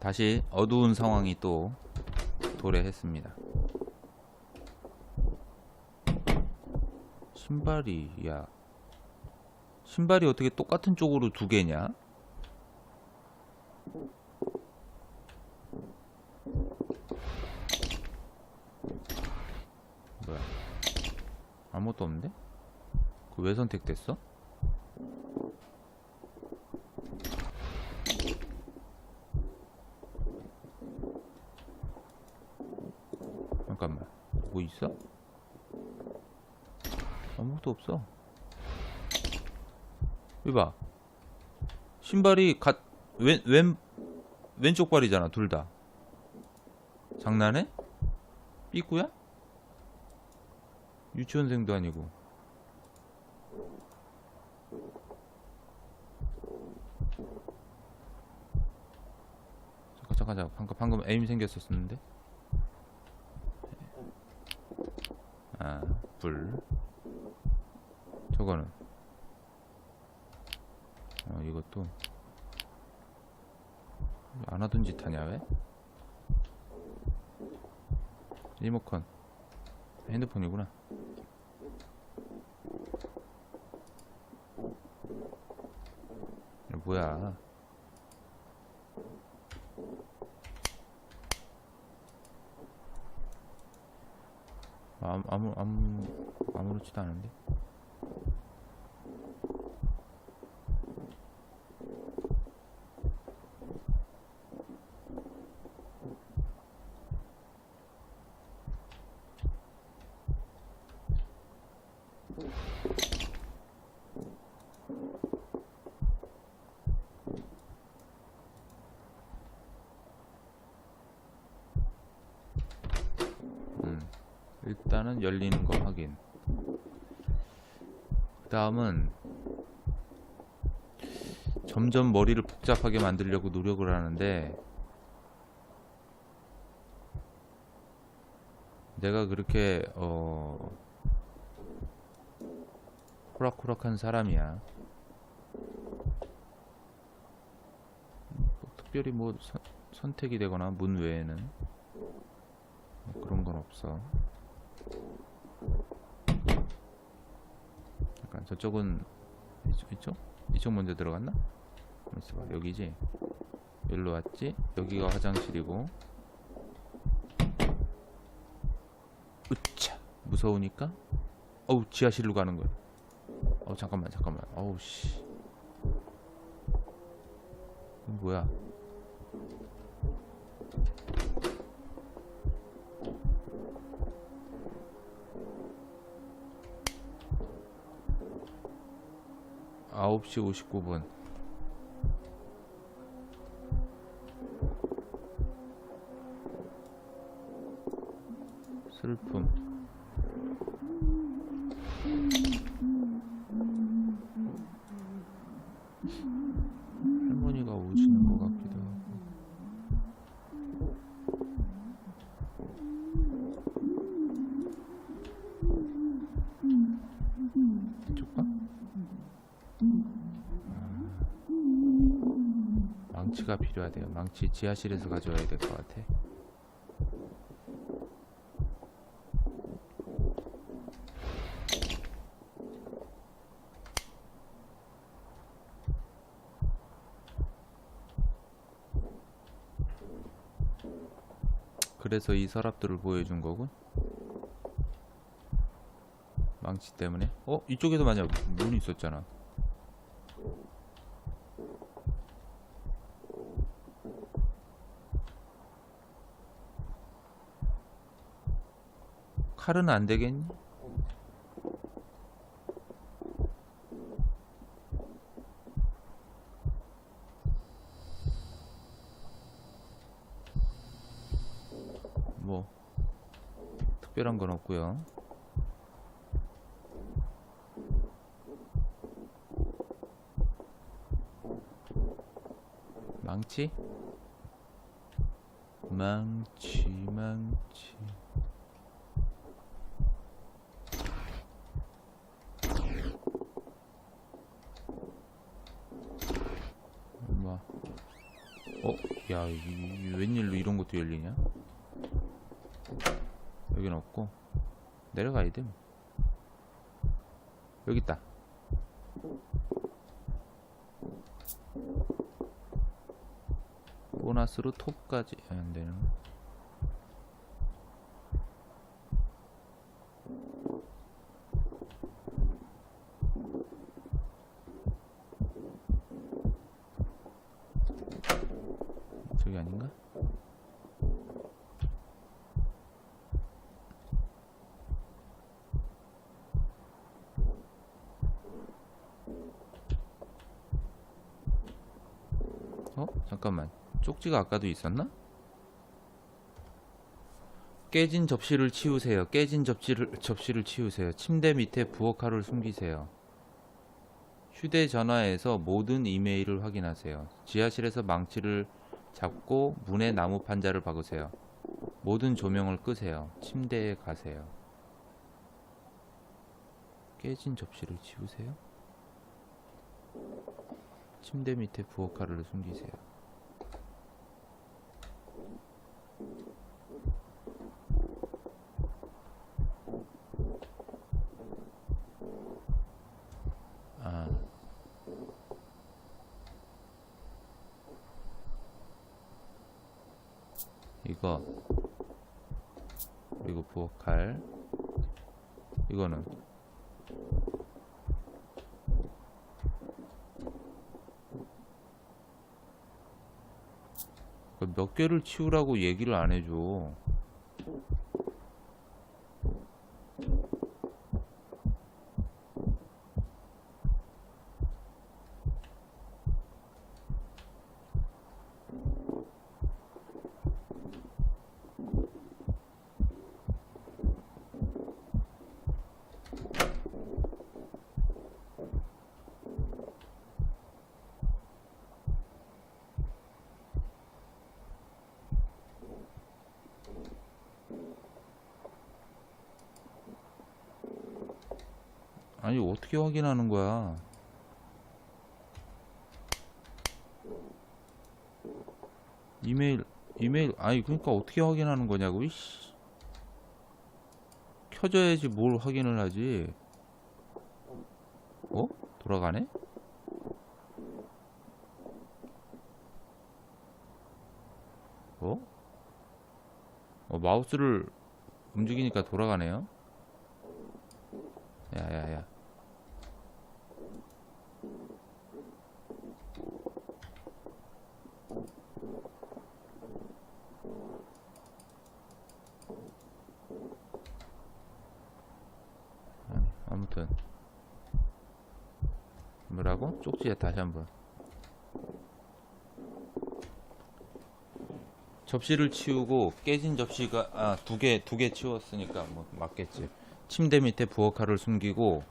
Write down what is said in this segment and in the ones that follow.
다시 어두운 상황이 또 도래했습니다. 신발이 야 신발이 어떻게 똑같은 쪽으로 두 개냐? 뭐야? 아무것도 없는데? 그 왜 선택됐어? 잠깐만 뭐 있어? 아무것도 없어 여기 봐 신발이 갓 왼, 왼, 왼쪽 발이잖아 둘 다 장난해? 삐꾸야? 유치원생도 아니고 잠깐 잠깐 잠깐 방금 방금 에임 생겼었는데 아, 불. 저거는. 어, 이것도. 안 하던 짓 하냐, 왜? 리모컨. 핸드폰이구나. 뭐야. 아무, 아무, 아무, 아무렇지도 않은데? 음, 일단은 열리는 거 확인. 그 다음은 점점 머리를 복잡하게 만들려고 노력을 하는데 내가 그렇게 어 호락호락한 사람이야. 뭐 특별히 뭐 선, 선택이 되거나 문 외에는 뭐 그런 건 없어. 잠깐 저쪽은 이쪽? 이쪽 먼저 들어갔나? 있어봐 여기지? 여기로 왔지? 여기가 화장실이고. 으차. 무서우니까? 어우 지하실로 가는 거야. 어 잠깐만 잠깐만. 어우 씨. 뭐야? 아홉 시 오십구 분 슬픔 할머니가 오시는 것 같기도 하고 이쪽 봐? 망치가 필요하대요. 망치 지하실에서 가져와야 될 것 같아. 그래서 이 서랍들을 보여준 거군. 망치 때문에. 어? 이쪽에도 만약 문이 있었잖아. 칼은 안 되겠니? 뭐 특별한 건 없고요. 망치? 망치, 망치. 뭐. 어? 야. 야, 이, 이- 웬일로 이런 것도 열리냐? 여긴 없고 내려가야 돼. 뭐. 여기 있다. 보너스로 톱까지 안 되는. 저기 아닌가? 어? 잠깐만. 쪽지가 아까도 있었나? 깨진 접시를 치우세요. 깨진 접시를 접시를 치우세요. 침대 밑에 부엌칼을 숨기세요. 휴대전화에서 모든 이메일을 확인하세요. 지하실에서 망치를 잡고 문에 나무 판자를 박으세요. 모든 조명을 끄세요. 침대에 가세요. 깨진 접시를 치우세요. 침대 밑에 부엌칼을 숨기세요. 아. 이거 그리고 부엌칼 이거는 개를 치우라고 얘기를 안 해줘. 확인하는 거야? 이메일 이메일 아니 그러니까 어떻게 확인하는 거냐고 이씨. 켜져야지 뭘 확인을 하지. 어? 돌아가네? 어? 어 마우스를 움직이니까 돌아가네요. 야야야. 아니, 아무튼 뭐라고? 쪽지에 다시 한번 접시를 치우고 깨진 접시가 아 두 개 두 개 치웠으니까 뭐 맞겠지. 침대 밑에 부엌칼을 숨기고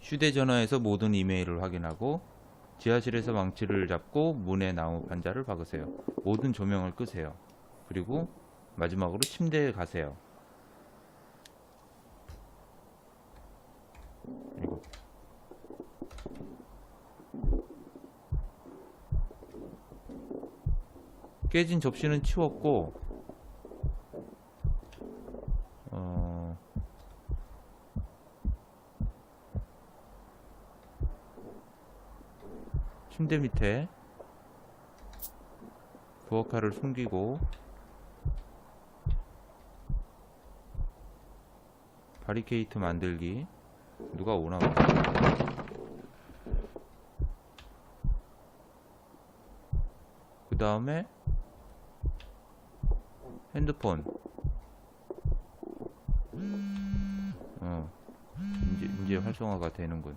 휴대전화에서 모든 이메일을 확인하고 지하실에서 망치를 잡고 문에 나무 판자를 박으세요. 모든 조명을 끄세요. 그리고 마지막으로 침대에 가세요. 이거 깨진 접시는 치웠고 어 침대 밑에 부엌칼을 숨기고 바리케이트 만들기 누가 오나 보다. 그 다음에 핸드폰. 어. 이제 이제 활성화가 되는군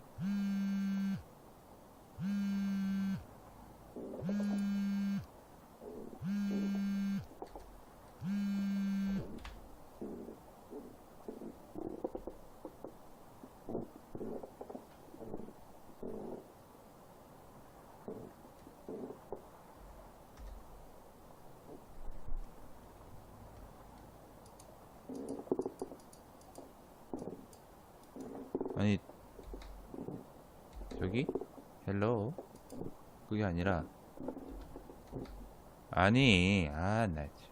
아니 저기 헬로 그게 아니라 아니, 아, 나 참.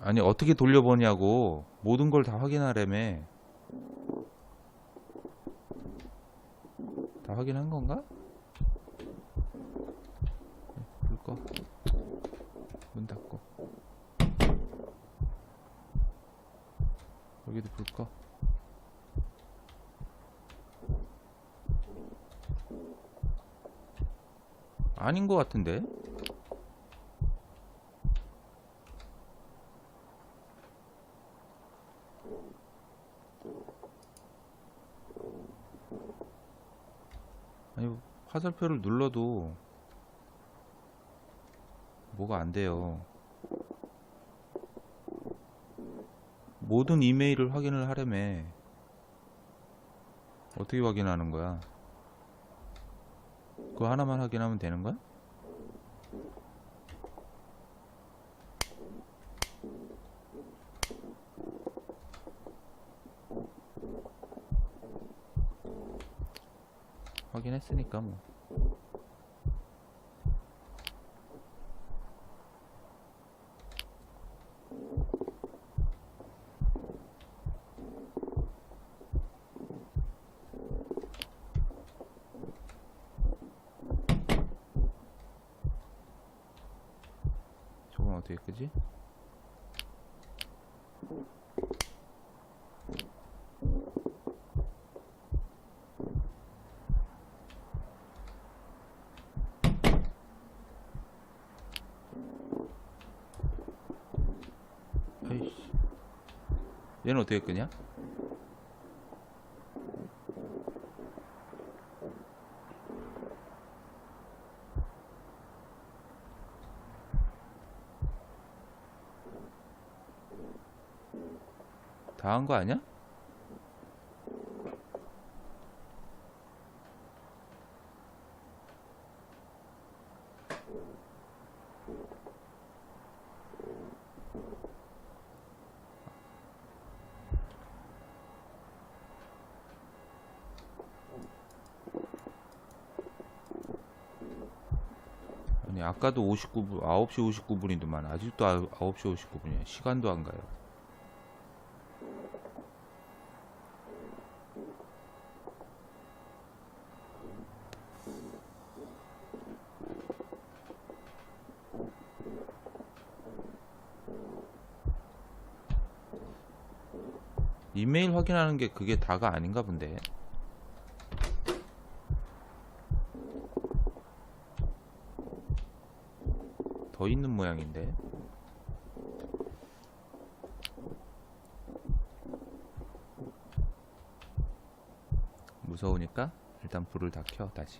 아니, 어떻게 돌려보냐고. 모든 걸 다 확인하려며. 다 확인한 건가? 불 꺼. 문 닫고. 여기도 불 꺼. 아닌 것 같은데? 아니, 화살표를 눌러도 뭐가 안 돼요. 모든 이메일을 확인을 하려면 어떻게 확인하는 거야? 그거 하나만 확인하면 되는 거야? 확인했으니까 뭐. 얘는 어떻게 끄냐? 다 한 거 아니야? 아까도 59분 9시 59분이더만 아직도 9시 59분이야. 시간도 안 가요. 이메일 확인하는 게 그게 다가 아닌가 본데 더 있는 모양인데. 무서우니까 일단 불을 다 켜 다시.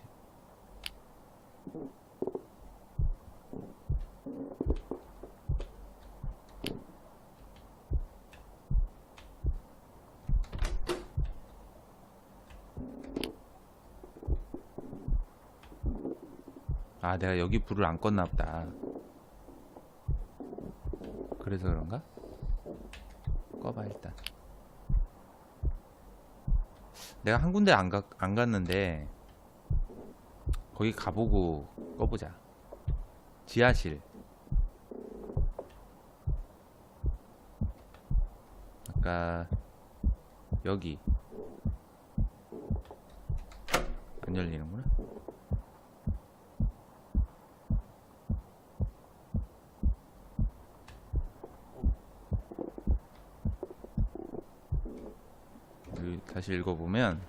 아 내가 여기 불을 안 껐나 보다 그래서 그런가? 꺼봐 일단. 내가 한 군데 안, 가, 안 갔는데 거기 가보고 꺼보자. 지하실. 아까 여기. 안 열리는구나 여기 다시 읽어보면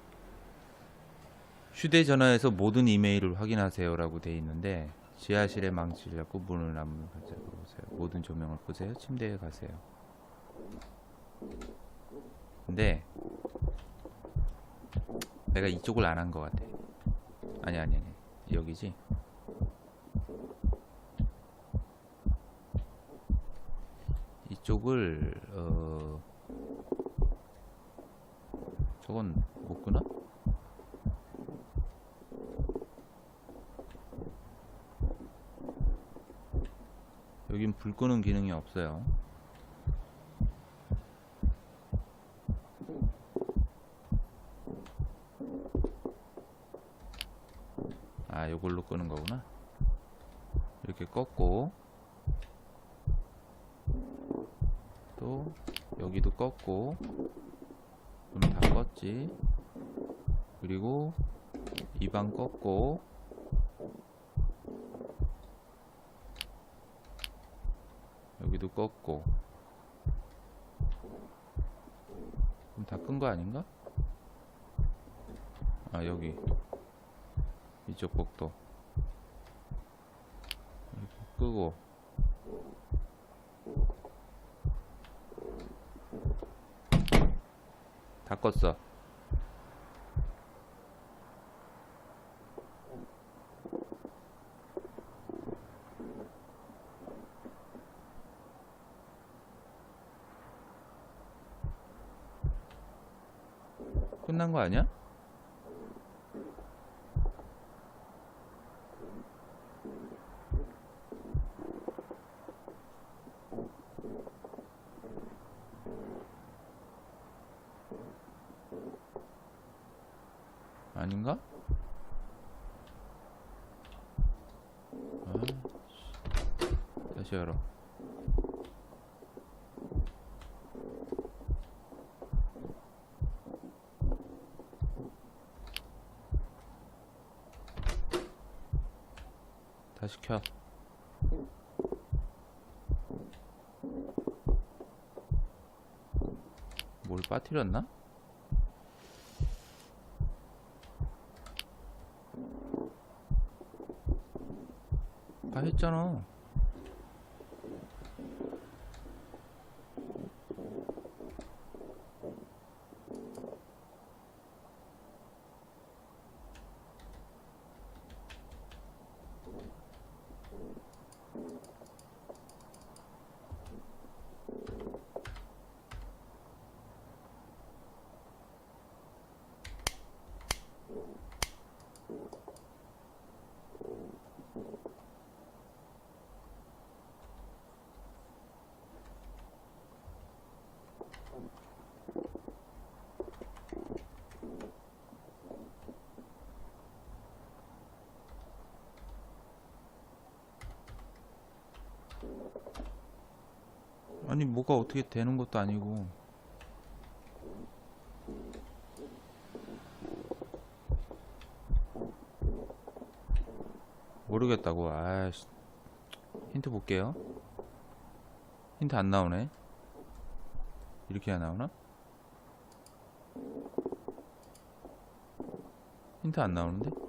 휴대전화에서 모든 이메일을 확인하세요라고 돼 있는데 지하실의 망치를 잡고 문을 한번 보세요. 모든 조명을 끄세요. 침대에 가세요. 근데 내가 이쪽을 안 한 것 같아. 아니 아니 아니 여기지. 이쪽을 어 저건 못 끄나? 여긴 불 끄는 기능이 없어요 아 요걸로 끄는 거구나 이렇게 꺾고 또 여기도 꺾고 다 껐지 그리고 이방 껐고 여기도 그럼 다끈 거 아닌가? 아 여기. 이쪽 복도. 끄고. 다 껐어 거 아니야? 아닌가? 아, 씨. 다시 열어. 다시 켜. 뭘 빠뜨렸나? 다 했잖아. 아니 뭐가 어떻게 되는 것도 아니고. 모르겠다고. 아씨. 힌트 볼게요. 힌트 안 나오네. 이렇게 안 나오나? 힌트 안 나오는데?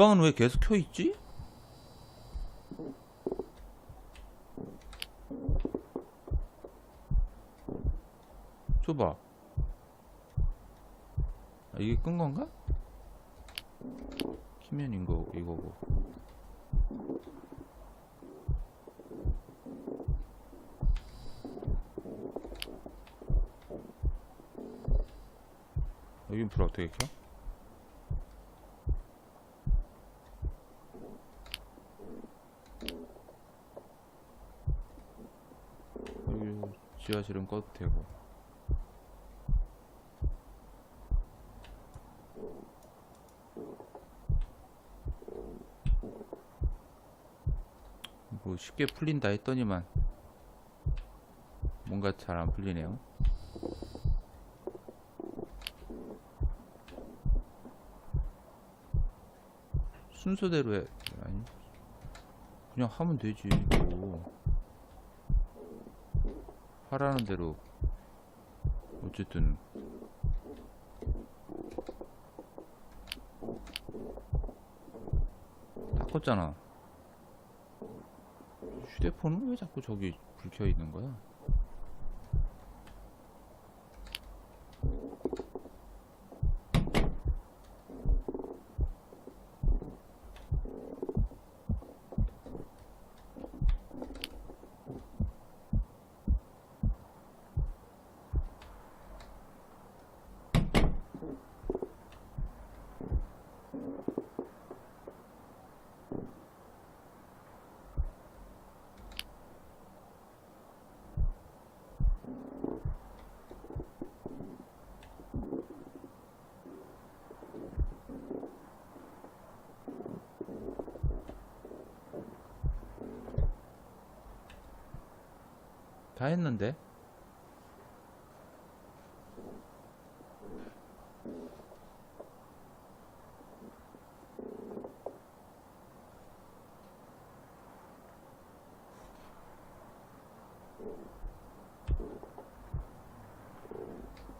주방은 왜 계속 켜 있지? 줘봐. 아, 이게 끈 건가? 키면 이거 이거고. 여긴 불 어떻게 켜? 여기 지하실은 꺼도 되고 뭐 쉽게 풀린다 했더니만 뭔가 잘 안 풀리네요. 순서대로 해 아니 그냥 하면 되지 뭐 하라는 대로. 어쨌든. 다 껐잖아. 휴대폰은 왜 자꾸 저기 불 켜 있는 거야? 다 했는데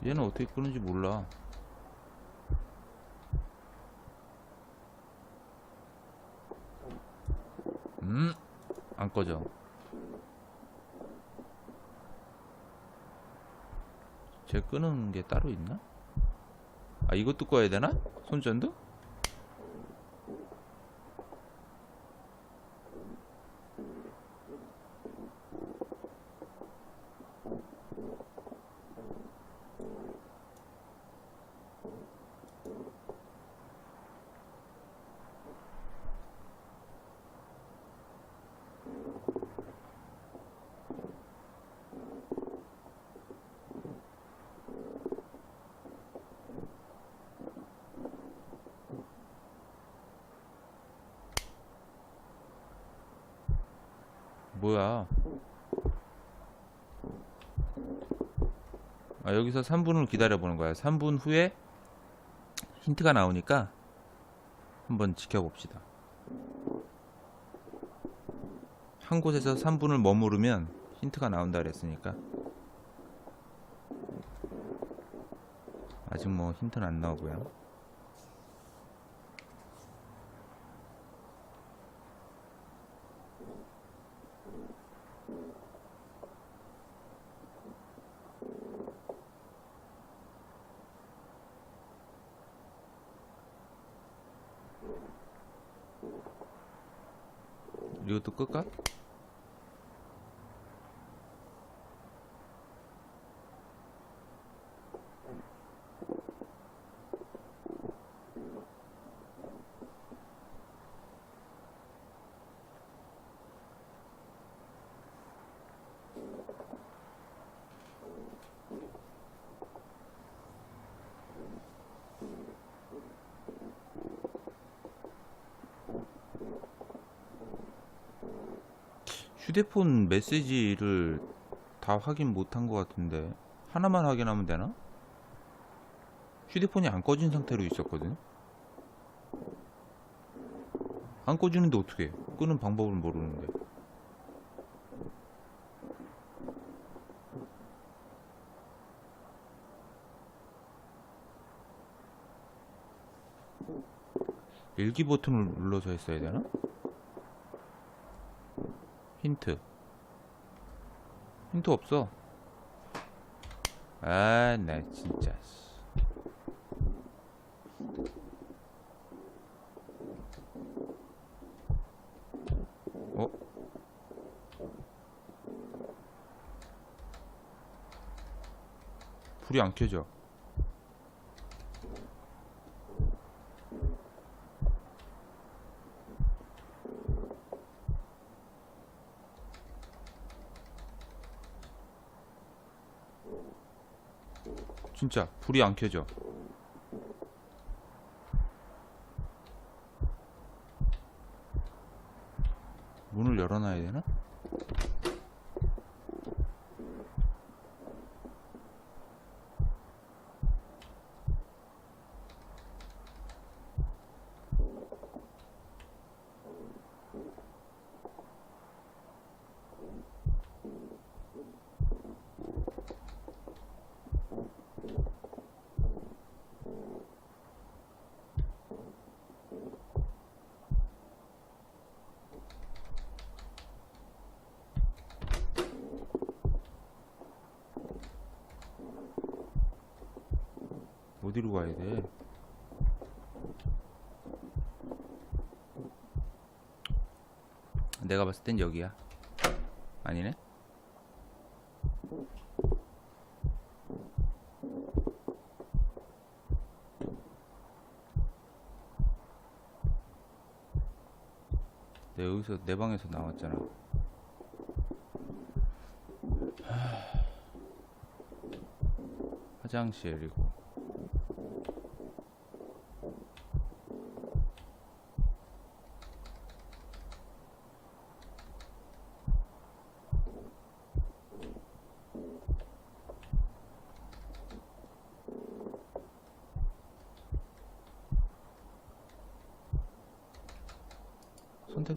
얘는 어떻게 끄는지 몰라 음, 안 꺼져. 쟤 끄는 게 따로 있나? 아, 이것도 꺼야 되나? 손전도? 뭐야? 아, 여기서 3분을 기다려 보는 거야. 3분 후에 힌트가 나오니까 한번 지켜봅시다. 한 곳에서 3분을 머무르면 힌트가 나온다 그랬으니까 아직 뭐 힌트는 안 나오고요. 이것도 끌까? 휴대폰 메시지를 다 확인 못한 것 같은데 하나만 확인하면 되나? 휴대폰이 안 꺼진 상태로 있었거든. 안 꺼지는데 어떻게? 끄는 방법을 모르는데. 일기 버튼을 눌러서 했어야 되나? 힌트. 힌트 없어. 아, 나 진짜. 씨. 어? 불이 안 켜져. 진짜 불이 안 켜져. 문을 열어놔야 되나? 어디로 가야 돼? 내가 봤을 땐 여기야. 아니네? 내 여기서 내 방에서 나왔잖아. 하... 화장실이고.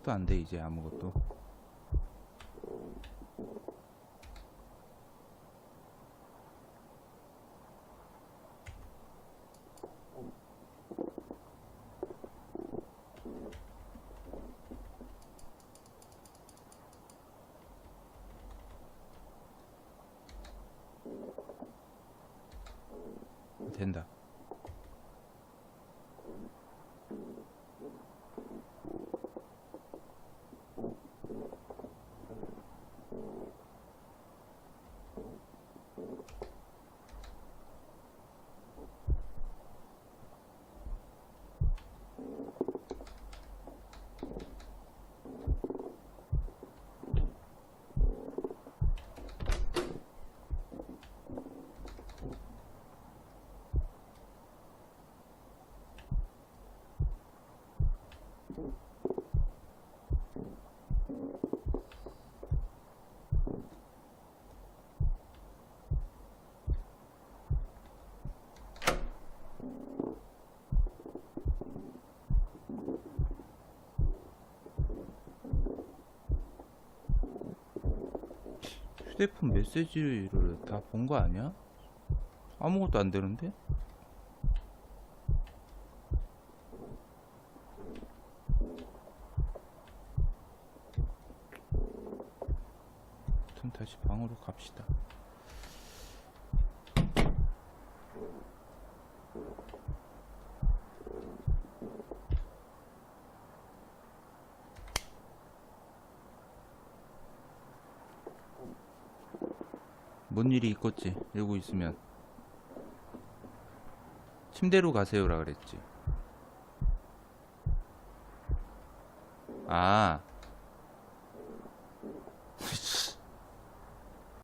선택도 안 돼 이제 아무것도. 된다 휴대폰 메시지를 다 본 거 아니야? 아무것도 안 되는데? 다시 방으로 갑시다. 있겠지. 이러고 있으면 침대로 가세요라 그랬지. 아